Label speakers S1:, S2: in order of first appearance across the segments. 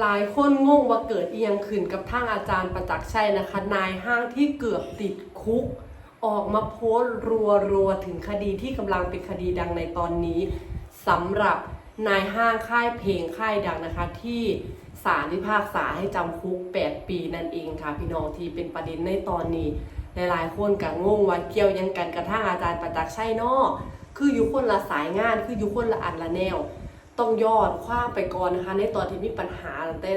S1: หลายคนงงว่าเกิดเอียงขึ้นกับทางอาจารย์ประจักษ์ชัยนะคะ นายห้างที่เกือบติดคุก ออกมาโพสต์รัวๆ ถึงคดีที่กำลังเป็นคดีดังในตอนนี้สำหรับนายห้างค่ายเพลงค่ายดังนะคะ ที่ศาลพิพากษาให้จำคุก 8 ปีนั่นเองค่ะ พี่น้องที่เป็นประเด็นในตอนนี้ หลายๆ คนก็งงว่าเกี่ยวยังกันกระทั่งอาจารย์ประจักษ์ชัยเนาะคืออยู่คนละสายงานคืออยู่คนละอันละแนว ต้องยอดคว้าไปก่อนนะคะ ในตอนที่มีปัญหาตั้งแต่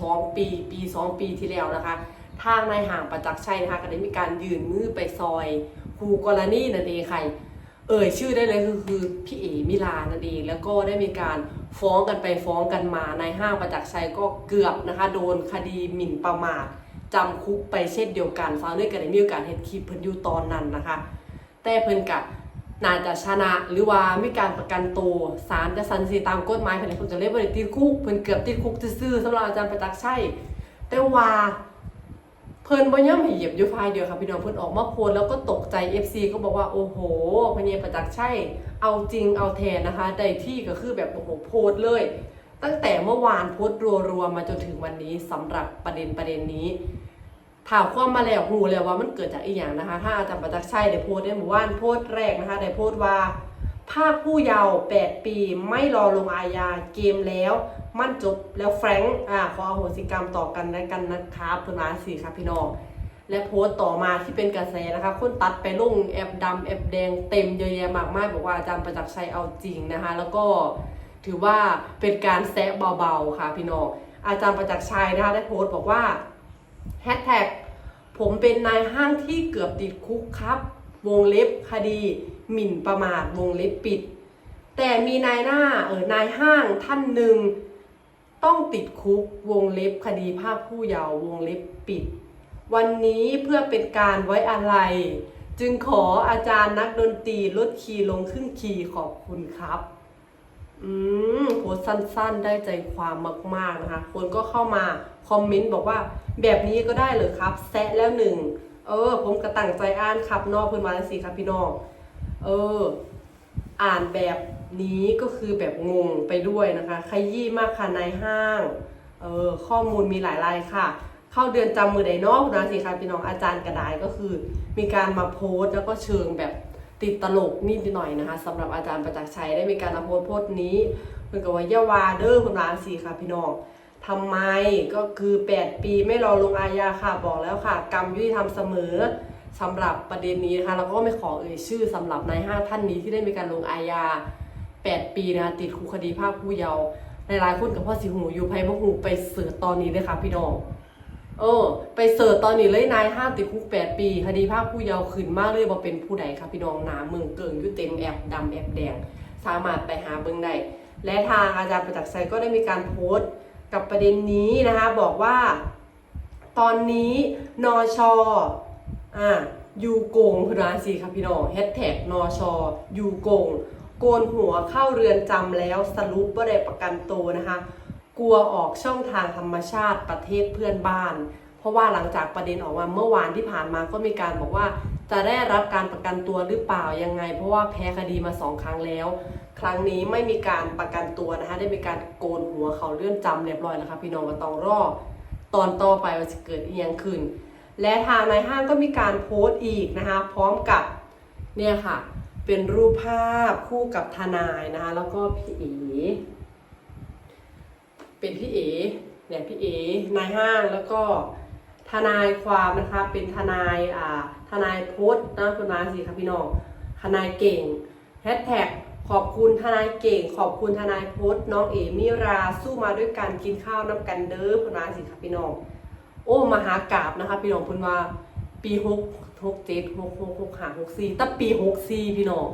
S1: สองปีปีสองปีที่แล้วนะคะ ทางนายห่างประจักษ์ชัยนะคะก็ได้มีการยืนมือไปซอยครูกรณีนั่นเองค่ะเอ่ยชื่อได้เลยคือคือพี่เอมิลานั่นเองแล้วก็ได้มีการฟ้องกันไปฟ้องกันมานายห้างประจักษ์ชัยก็เกือบนะคะ โดนคดีหมิ่นประมาทจำคุกไปเช่นเดียวกันฟ้าด้วยกันได้มีโอกาสเห็นคลิปเพิ่นอยู่ตอนนั้นนะคะ แต่เพิ่นกับ น่าจะชนะหรือว่ามีการประกันตัวศาลจะสันสีตามกฎหมายเพิ่นเลยเพิ่นจะเรียกว่าติดคุกเพิ่นเกือบติดคุกซื่อๆสำหรับอาจารย์ประจักษ์ชัยแต่ว่าเพิ่นบ่ย่อมให้เหยียบอยู่ฝ่ายเดียวค่ะพี่น้องเพิ่นออกมาโพสแล้วก็ตกใจ FC ก็บอกว่าโอ้โหพญาประจักษ์ชัยเอาจริงเอาแทนนะคะได้ที่ก็คือแบบโอ้โหโพสเลย ตั้งแต่เมื่อวานโพสรัวๆมาจนถึงวันนี้สำหรับประเด็นประเด็นนี้ ถามความมาแล้วหูแล้วว่ามันเกิดจากอีหยังนะคะถ้าอาจารย์ประจักษ์ชัยได้โพสต์ในหมู่บ้านโพสต์แรกนะคะได้โพสต์ว่าภาคผู้เยาว์8ปีไม่รอลงอาญาเกมแล้ว มั่นจบแล้วแฟรงค์อ่าขออโหสิกรรมต่อกันและกันนะครับเพื่อนมาสี่ครับพี่น้อง และโพสต์ต่อมาที่เป็นกระแสนะคะคนตัดไปลงแอปดำแอปแดงเต็มเยอะแยะมากมายบอกว่าอาจารย์ประจักษ์ชัยเอาจริงนะคะ แล้วก็ถือว่าเป็นการแซะเบาๆค่ะพี่น้องอาจารย์ประจักษ์ชัยนะคะได้โพสต์บอกว่า แฮชแท็กผมเป็นนายห้างที่เกือบติดคุกครับ วงเล็บคดี หมิ่นประมาทวงเล็บปิด แต่มีนายหน้าเออนายห้างท่านหนึ่ง ต้องติดคุกวงเล็บคดีภาพผู้เยาว์วงเล็บปิด วันนี้เพื่อเป็นการไว้อะไร จึงขออาจารย์นักดนตรีลดคีย์ลงครึ่งคีย์ขอบคุณครับ สั้นๆ ได้ใจความมากๆนะคะ คนก็เข้ามาคอมเมนต์บอกว่าแบบนี้ก็ได้เหรอครับแซะแล้วหนึ่งเออ ผมกระตั้งใจอ่านครับนอกเพื่อนมาแล้วสิครับพี่น้องเออ อ่านแบบนี้ก็คือแบบงงไปด้วยนะคะขยี้มากค่ะในายห้างเออข้อมูลมีหลายรายค่ะ เข้าเดือนจำมือใดนอกนะสิคะพี่น้องอาจารย์กระดายก็คือ มีการมาโพสต์แล้วก็เชิงแบบติดตลกนิดหน่อยนะคะสำหรับอาจารย์ประจักษ์ชัยได้มีการมาโพสต์โพสต์นี้ เพื่อนกับว่าเยาวาเดอร์คุณร้านสิค่ะ พี่น้องทำไมก็คือ 8 ปีไม่รอลงอาญาค่ะบอกแล้วค่ะ กรรมยุติธรรมเสมอสำหรับประเด็นนี้นะคะเราก็ไม่ขอเอ่ยชื่อสำหรับนายห้าท่านนี้ที่ได้มีการลงอาญา 8 ปีนะคะติดคุกคดีภาคผู้เยาว์หลายๆคนกับพ่อสิหูอยู่ไพ่บ่หูไปเสิร์ชตอนนี้เลยค่ะพี่น้องเออ ไปเสิร์ชตอนนี้เลยนายห้าติดคุก 8 ปี คดีภาคผู้เยาว์ขึ้นมากเลยว่เป็นผู้ใดค่ะพี่น้องหนาเมืองเกิงอยู่เต็มแอบดำแอบแดง สามารถไปหาเบิ่งได้ และทางอาจารย์ประจักษ์ชัยก็ได้มีการโพสต์กับประเด็นนี้นะคะบอกว่า ตอนนี้นอชออ่ายูโกงคือราสีค่ะพี่น้องแฮชแท็กนอชอยูโกง โกนหัวเข้าเรือนจำแล้วสรุปว่าได้ประกันตัวนะคะ กลัวออกช่องทางธรรมชาติประเทศเพื่อนบ้าน เพราะว่าหลังจากประเด็นออกมาเมื่อวานที่ผ่านมาก็มีการบอกว่า จะได้รับการประกันตัวหรือเปล่ายังไง เพราะว่าแพ้คดีมาสองครั้งแล้ว ครั้งนี้ไม่มีการประกันตัวนะคะได้มีการโกนหัวเขาเลื่อนจำเรียบร้อยแล้วค่ะพี่น้องมาตองรอตอนต่อไปว่าจะเกิดอีกยังขึ้น และทางนายห้างก็มีการโพสต์อีกนะคะพร้อมกับเนี่ยค่ะเป็นรูปภาพคู่กับทนายนะคะแล้วก็พี่เอเป็นพี่เอเนี่ยพี่เอนายห้างแล้วก็ทนายความนะคะเป็นทนายอ่าทนายโพสต์นะคุณมาสิครับพี่น้องทนายเก่งแฮชแท็ก ขอบคุณทนายเก่ง ขอบคุณทนายพสต์น้องเอมิราสู้มาด้วยกันกินข้าวน้ำกันเด้อคุณมาสิครับพี่น้อง โอ้มหากราบนะคะพี่น้องคุณว่าปีหกหกเจ็ดหกหกหกห้าหกสี่ตั้งปีหกสี่พี่น้อง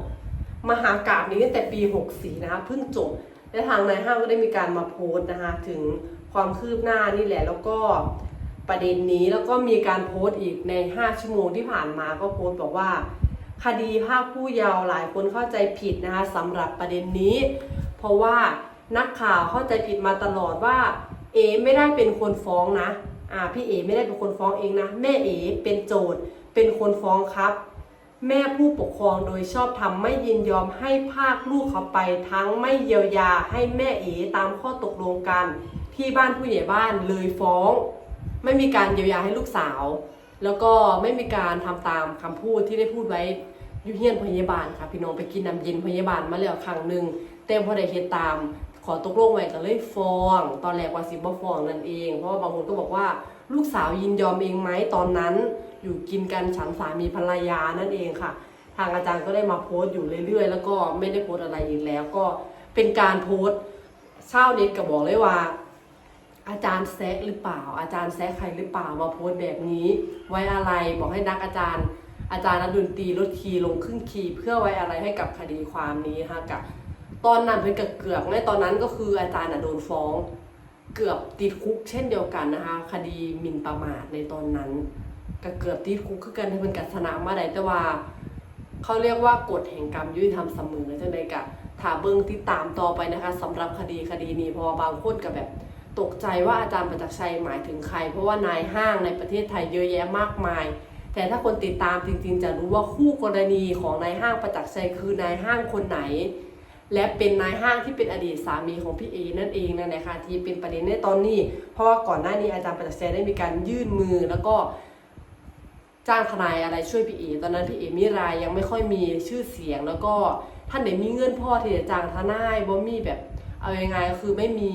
S1: มหากราบนี้ตั้งแต่ปี64นะคะเพิ่งจบและทางนายห้างก็ได้มีการมาโพสต์นะคะถึงความคืบหน้านี่แหละแล้วก็ประเด็นนี้แล้วก็มีการโพสต์อีกใน 5 ชั่วโมงที่ผ่านมาก็โพสต์บอกว่า คดีภาคผู้เยาว์หลายคนเข้าใจผิดนะคะสำหรับประเด็นนี้ เพราะว่านักข่าวเข้าใจผิดมาตลอดว่า เอไม่ได้เป็นคนฟ้องนะอ่าพี่เอไม่ได้เป็นคนฟ้องเองนะ แม่เอเป็นโจทย์เป็นคนฟ้องครับ แม่ผู้ปกครองโดยชอบทำไม่ยินยอมให้ภาคลูกเขาไป ทั้งไม่เยียวยาให้แม่เอตามข้อตกลงกัน ที่บ้านผู้ใหญ่บ้านเลยฟ้อง ไม่มีการเยียวยาให้ลูกสาว แล้วก็ไม่มีการทำตามคำพูดที่ได้พูดไว้อยุเฮียนพยาบาลค่ะพี่น้องไปกินน้ำเย็นพยาบาลมาแล้วครั้งหนึ่งแต่พอได้เฮ็ดตาม ขอตกลงไว้ก็เลยฟ้อง ตอนแรกว่าสิบ่ฟ้องนั่นเอง เพราะว่าบางคนก็บอกว่าลูกสาวยินยอมเองไหมตอนนั้น อยู่กินกันฉันสามีภรรยานั่นเองค่ะ ทางอาจารย์ก็ได้มาโพสต์อยู่เรื่อยๆ แล้วก็ไม่ได้โพสต์อะไรอีกแล้ว ก็เป็นการโพสต์เช่าเน็ตก็บอกเลยว่า อาจารย์แซะหรือเปล่า อาจารย์แซะใครหรือเปล่ามาโพสต์แบบนี้ ไว้อะไรบอกให้นักอาจารย์ อาจารย์นักดนตรีลดคีย์ลงครึ่งคีย์เพื่อไว้อะไรให้กับคดีความนี้นะคะกับตอนนั้นเพิ่นกับเกือบในตอนนั้นก็คืออาจารย์น่ะโดนฟ้อง เกือบติดคุกเช่นเดียวกันนะคะคดีหมิ่นประมาทในตอนนั้นก็เกือบติดคุกคือกันเพิ่นกัสนะมาได้แต่ว่าเขาเรียกว่ากฎแห่งกรรมยุติธรรมเสมอจังไดกะถาเบิ่งติดตามต่อไปนะคะสำหรับคดีคดีนี้เพราะว่าบางคนก็แบบ ตกใจว่าอาจารย์ประจักษ์ชัยหมายถึงใคร เพราะว่านายห้างในประเทศไทยเยอะแยะมากมาย แต่ถ้าคนติดตามจริงๆ จะรู้ว่าคู่กรณีของนายห้างประจักษ์ชัยคือนายห้างคนไหน และเป็นนายห้างที่เป็นอดีตสามีของพี่เอนั่นเองนั่นแหละค่ะที่เป็นประเด็นในตอนนี้ เพราะว่าก่อนหน้านี้อาจารย์ประจักษ์ชัยได้มีการยื่นมือแล้วก็จ้างทนายอะไรช่วยพี่เอตอนนั้นพี่เอมิรายยังไม่ค่อยมีชื่อเสียง แล้วก็ท่านไหนมีเงินพ่อที่จะจ้างทนายบ่มีแบบเอายังไงคือไม่มี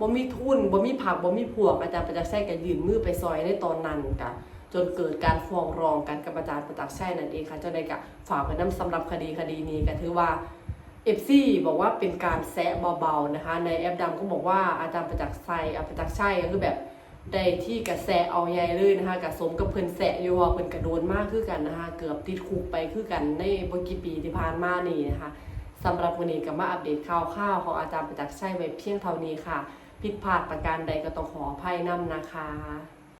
S1: บ่มีทุนบ่มีผักบ่มีพวกอาจารย์ประจักษ์ชัยก็ยืนมือไปซอยในตอนนั้นค่ะจนเกิดการฟ้องร้องกันกับอาจารย์ประจักษ์ชัยนั่นเองค่ะเจ้าใดก็ฝากไว้น้ำสำหรับคดีคดีนี้ก็ถือว่าเอฟซีบอกว่าเป็นการแซะเบาๆนะคะในแอปดำก็บอกว่าอาจารย์ประจักษ์ชัยอาประจักษ์ชัยก็คือแบบได้ที่กระแสเอาใหญ่เลยนะคะกระสมกับเพิ่นแสะอยู่ว่าเพิ่นกระโดนมากคือกันนะคะเกือบติดคุกไปคือกันในบกี่ปีที่ผ่านมานี่นะคะสำหรับวันนี้ก็มาอัปเดตข่าวๆของอาจารย์ประจักษ์ชัยไว้เพียงเท่านี้ค่ะ ผิดพลาดประการใดก็ต้องขออภัยนำนะคะ